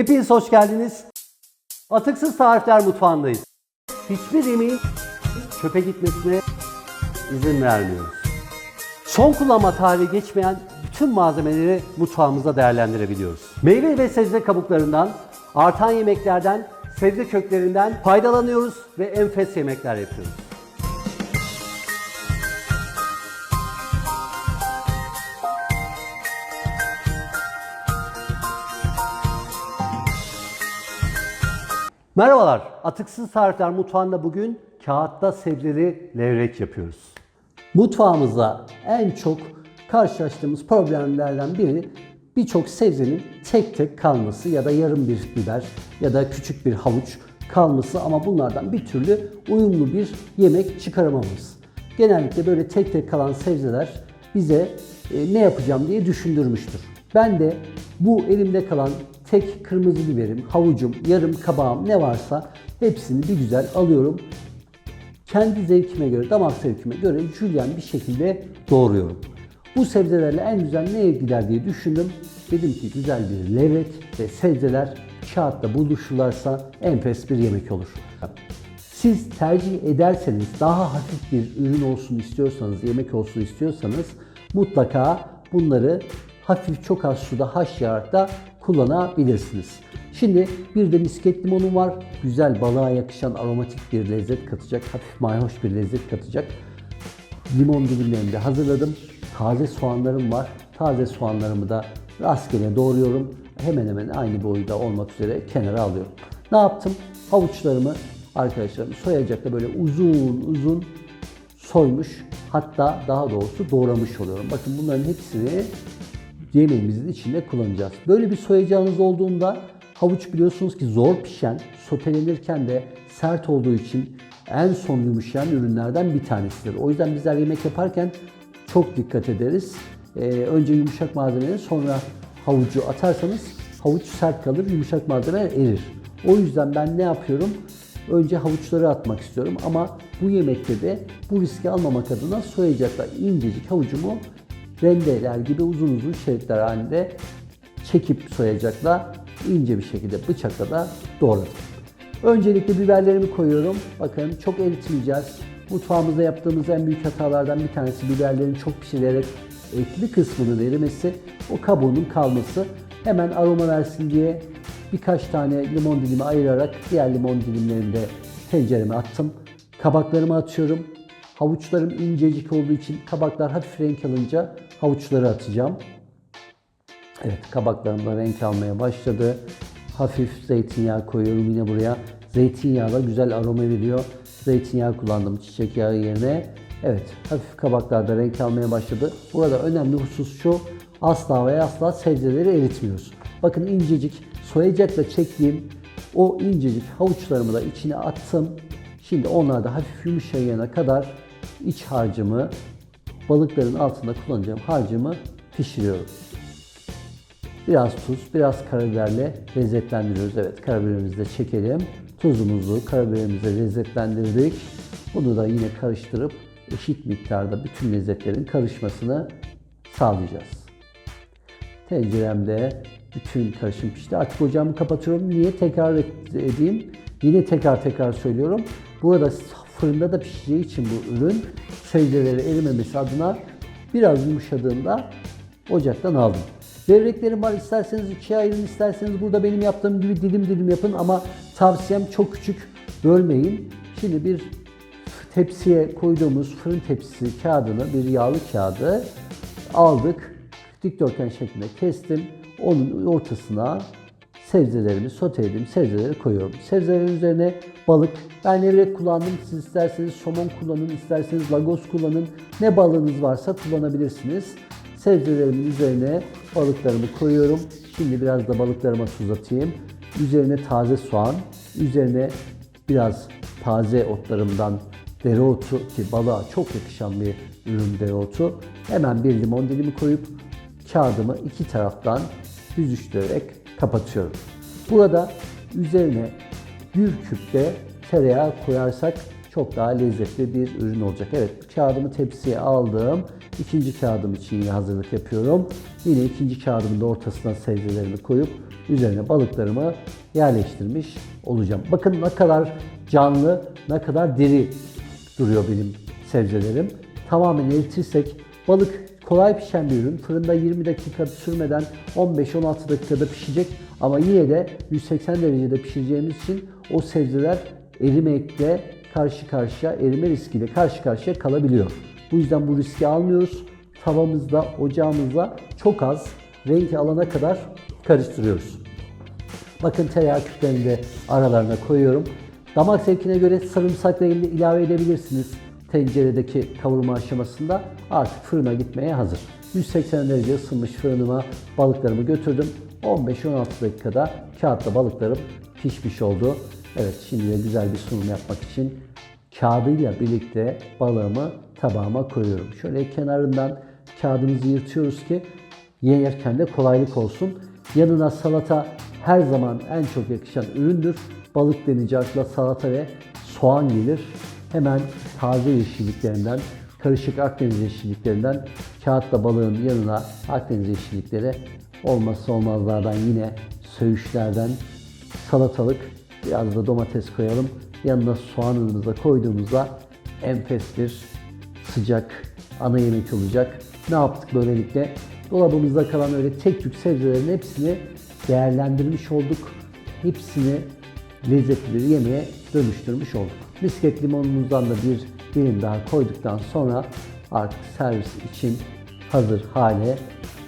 Hepiniz hoş geldiniz. Atıksız Tarifler Mutfağı'ndayız. Hiçbir yemeğin çöpe gitmesine izin vermiyoruz. Son kullanma tarihi geçmeyen bütün malzemeleri mutfağımızda değerlendirebiliyoruz. Meyve ve sebze kabuklarından, artan yemeklerden, sebze köklerinden faydalanıyoruz ve enfes yemekler yapıyoruz. Merhabalar, Atıksız Tarifler Mutfağı'nda bugün kağıtta sebzeli levrek yapıyoruz. Mutfağımızda en çok karşılaştığımız problemlerden biri birçok sebzenin tek tek kalması ya da yarım bir biber ya da küçük bir havuç kalması ama bunlardan bir türlü uyumlu bir yemek çıkaramamız. Genellikle böyle tek tek kalan sebzeler bize e, ne yapacağım diye düşündürmüştür. Ben de bu elimde kalan tek kırmızı biberim, havucum, yarım kabağım ne varsa hepsini bir güzel alıyorum. Kendi zevkime göre, damak zevkime göre jülyen bir şekilde doğruyorum. Bu sebzelerle en güzel neye gider diye düşündüm. Dedim ki güzel bir levrek ve sebzeler kağıtta buluşurlarsa enfes bir yemek olur. Siz tercih ederseniz daha hafif bir ürün olsun istiyorsanız, yemek olsun istiyorsanız mutlaka bunları hafif çok az suda haşlayarak da kullanabilirsiniz. Şimdi bir de misket limonum var. Güzel balığa yakışan aromatik bir lezzet katacak, hafif mayhoş bir lezzet katacak. Limon dilimlerini de hazırladım. Taze soğanlarım var. Taze soğanlarımı da rastgele doğruyorum. Hemen hemen aynı boyda olmak üzere kenara alıyorum. Ne yaptım? Havuçlarımı arkadaşlarım soyacakla böyle uzun uzun soymuş hatta daha doğrusu doğramış oluyorum. Bakın bunların hepsini yemeğimizin içinde kullanacağız. Böyle bir soyacağınız olduğunda havuç biliyorsunuz ki zor pişen, sotelenirken de sert olduğu için en son yumuşayan ürünlerden bir tanesidir. O yüzden bizler yemek yaparken çok dikkat ederiz. Ee, önce yumuşak malzemeleri sonra havucu atarsanız havuç sert kalır, yumuşak malzemeler erir. O yüzden ben ne yapıyorum? Önce havuçları atmak istiyorum ama bu yemekte de bu riski almamak adına soyacakla incecik havucumu rendeler gibi uzun uzun şeritler halinde çekip soyacakla ince bir şekilde bıçakla da doğradım. Öncelikle biberlerimi koyuyorum. Bakın çok eritmeyeceğiz. Mutfağımızda yaptığımız en büyük hatalardan bir tanesi biberlerin çok pişirerek etli kısmının erimesi, o kabuğunun kalması. Hemen aroma versin diye birkaç tane limon dilimi ayırarak diğer limon dilimlerini de tencereme attım. Kabaklarımı atıyorum. Havuçlarım incecik olduğu için kabaklar hafif renk alınca havuçları atacağım. Evet kabaklarım da renk almaya başladı. Hafif zeytinyağı koyuyorum yine buraya. Zeytinyağı da güzel aroma veriyor. Zeytinyağı kullandım çiçek yağı yerine. Evet hafif kabaklar da renk almaya başladı. Burada önemli husus şu. Asla ve asla sebzeleri eritmiyoruz. Bakın incecik soyacakla çektiğim o incecik havuçlarımı da içine attım. Şimdi onlar da hafif yumuşayana kadar iç harcımı, balıkların altında kullanacağım harcımı pişiriyorum. Biraz tuz, biraz karabiberle lezzetlendiriyoruz. Evet, karabiberimizi de çekelim. Tuzumuzu, karabiberimizi lezzetlendirdik. Bunu da yine karıştırıp eşit miktarda bütün lezzetlerin karışmasını sağlayacağız. Tenceremde bütün karışım pişti. Artık ocağımı kapatıyorum. Niye? Tekrar edeyim. Yine tekrar tekrar söylüyorum. Burada fırında da pişeceği için bu ürün sebzeleri erimemesi adına biraz yumuşadığında ocaktan aldım. Levreklerim var isterseniz ikiye ayırın isterseniz burada benim yaptığım gibi dilim dilim yapın ama tavsiyem çok küçük bölmeyin. Şimdi bir tepsiye koyduğumuz fırın tepsisi kağıdını bir yağlı kağıdı aldık. Dikdörtgen şeklinde kestim. Onun ortasına sebzelerimi soteledim. Sebzeleri koyuyorum. Sebzelerin üzerine balık. Ben levrek kullandım. Siz isterseniz somon kullanın, isterseniz lagos kullanın. Ne balığınız varsa kullanabilirsiniz. Sebzelerimin üzerine balıklarımı koyuyorum. Şimdi biraz da balıklarıma tuz atayım. Üzerine taze soğan, üzerine biraz taze otlarımdan dereotu ki balığa çok yakışan bir ürün dereotu. Hemen bir limon dilimi koyup kağıdımı iki taraftan büzüştürerek kapatıyorum. Burada üzerine bir küpte tereyağı koyarsak çok daha lezzetli bir ürün olacak. Evet kağıdımı tepsiye aldım. İkinci kağıdım için hazırlık yapıyorum. Yine ikinci kağıdımın da ortasına sebzelerimi koyup üzerine balıklarımı yerleştirmiş olacağım. Bakın ne kadar canlı, ne kadar diri duruyor benim sebzelerim. Tamamen eritirsek balık kolay pişen bir ürün. Fırında 20 dakika sürmeden 15-16 dakikada pişecek ama yine de 180 derecede pişireceğimiz için o sebzeler erimekle karşı karşıya, erime riskiyle karşı karşıya kalabiliyor. Bu yüzden bu riski almıyoruz. Tavamızda, ocağımızda çok az renk alana kadar karıştırıyoruz. Bakın tereyağı küplerini de aralarına koyuyorum. Damak zevkine göre sarımsak da ilave edebilirsiniz tenceredeki kavurma aşamasında. Artık fırına gitmeye hazır. 180 derece ısınmış fırınıma balıklarımı götürdüm. 15-16 dakikada kağıtta balıklarım pişmiş oldu. Evet şimdi de güzel bir sunum yapmak için kağıdıyla birlikte balığımı tabağıma koyuyorum. Şöyle kenarından kağıdımızı yırtıyoruz ki yerken de kolaylık olsun. Yanına salata her zaman en çok yakışan üründür. Balık denince akla salata ve soğan gelir. Hemen taze yeşilliklerinden, karışık Akdeniz yeşilliklerinden kağıtla balığın yanına Akdeniz yeşillikleri olmazsa olmazlardan yine söğüşlerden salatalık, biraz da domates koyalım. Yanına soğanımızı da koyduğumuzda enfes bir sıcak ana yemek olacak. Ne yaptık böylelikle? Dolabımızda kalan öyle tek tük sebzelerin hepsini değerlendirmiş olduk. Hepsini lezzetli bir yemeğe dönüştürmüş olduk. Misket limonumuzdan da bir dilim daha koyduktan sonra artık servis için hazır hale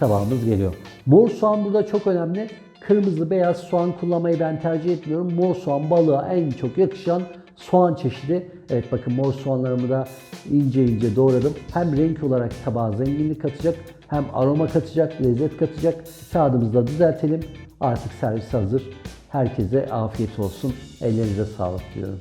tabağımız geliyor. Mor soğan burada çok önemli. Kırmızı beyaz soğan kullanmayı ben tercih etmiyorum. Mor soğan balığa en çok yakışan soğan çeşidi. Evet bakın mor soğanlarımı da ince ince doğradım. Hem renk olarak tabağa zenginlik katacak hem aroma katacak, lezzet katacak. Kağıdımızı düzeltelim. Artık servis hazır. Herkese afiyet olsun. Ellerinize sağlık diyorum.